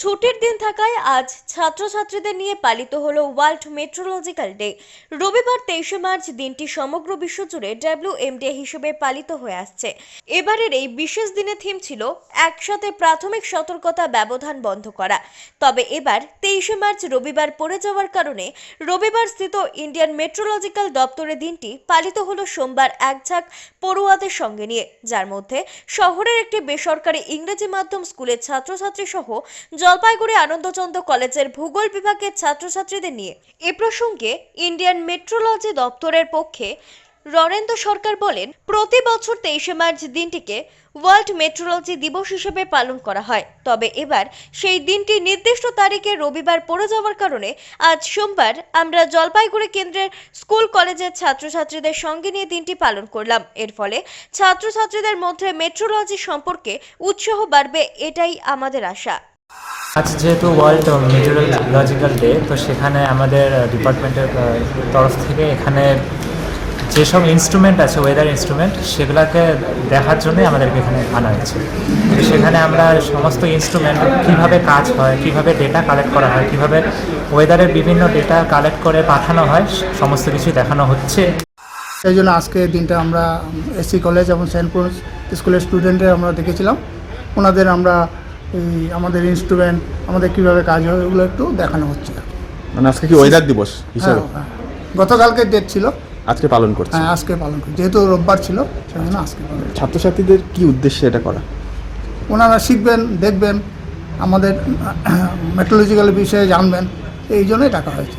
ছুটির দিন থাকায় আজ ছাত্রছাত্রীদের নিয়ে পালিত হলো ওয়ার্ল্ড মেট্রোলজিক্যাল ডে। রবিবার তেইশে মার্চ দিনটি সমগ্র বিশ্ব জুড়ে ডাব্লিউ ডে হিসেবে পালিত হয়ে আসছে। এবারের এই বিশেষ দিনে থিম ছিল একসাথে প্রাথমিক সতর্কতা ব্যবধান বন্ধ করা। তবে এবার তেইশে মার্চ রবিবার পড়ে যাওয়ার কারণে রবিবার স্থিত ইন্ডিয়ান মেট্রোলজিক্যাল দপ্তরে দিনটি পালিত হলো সোমবার এক ঝাঁক পড়ুয়াদের সঙ্গে নিয়ে। যার মধ্যে শহরের একটি বেসরকারি ইংরেজি মাধ্যম স্কুলের ছাত্রছাত্রী সহ জলপাইগুড়ি আনন্দচন্দ্র কলেজের ভূগোল বিভাগের ছাত্রছাত্রীদের নিয়ে এ প্রসঙ্গে ইন্ডিয়ান মেট্রোলজি দপ্তরের পক্ষে রণেন্দ্র সরকার বলেন, প্রতি বছর তেইশে মার্চ দিনটিকে ওয়ার্ল্ড মেট্রোলজি দিবস হিসেবে পালন করা হয়। তবে এবার সেই দিনটি নির্দিষ্ট তারিখে রবিবার পড়ে যাওয়ার কারণে আজ সোমবার আমরা জলপাইগুড়ি কেন্দ্রের স্কুল কলেজের ছাত্রছাত্রীদের সঙ্গে নিয়ে দিনটি পালন করলাম। এর ফলে ছাত্রছাত্রীদের মধ্যে মেট্রোলজি সম্পর্কে উৎসাহ বাড়বে এটাই আমাদের আশা। আজ যেহেতু ওয়ার্ল্ড মেটেরিয়ালজিক্যাল ডে তো সেখানে আমাদের ডিপার্টমেন্টের তরফ থেকে এখানে যেসব ইনস্ট্রুমেন্ট আছে ওয়েদার ইনস্ট্রুমেন্ট সেগুলোকে দেখার জন্যই আমাদেরকে এখানে আনা হয়েছে। সেখানে আমরা সমস্ত ইনস্ট্রুমেন্ট কীভাবে কাজ হয়, কীভাবে ডেটা কালেক্ট করা হয়, কীভাবে ওয়েদারের বিভিন্ন ডেটা কালেক্ট করে পাঠানো হয়, সমস্ত কিছুই দেখানো হচ্ছে। সেই জন্য আজকে দিনটা আমরা এসসি কলেজ এবং সেন্ট স্কুলের স্টুডেন্টের আমরা দেখেছিলাম। ওনাদের আমরা এই আমাদের ইনস্ট্রুমেন্ট আমাদের কীভাবে কাজ হয় ওগুলো একটু দেখানো হচ্ছিল মানে আজকে কি ওয়েদার দিবস হিসাবে? হ্যাঁ, হ্যাঁ। গতকালকে ডেট ছিল। আজকে পালন করছে হ্যাঁ আজকে পালন করছে। যেহেতু রোববার ছিল সেজন্য আজকে পালন ছাত্রছাত্রীদের কি উদ্দেশ্যে এটা করা? ওনারা শিখবেন দেখবেন আমাদের মেট্রোলজিক্যাল বিষয়ে জানবেন এই জন্যই টাকা হয়েছে।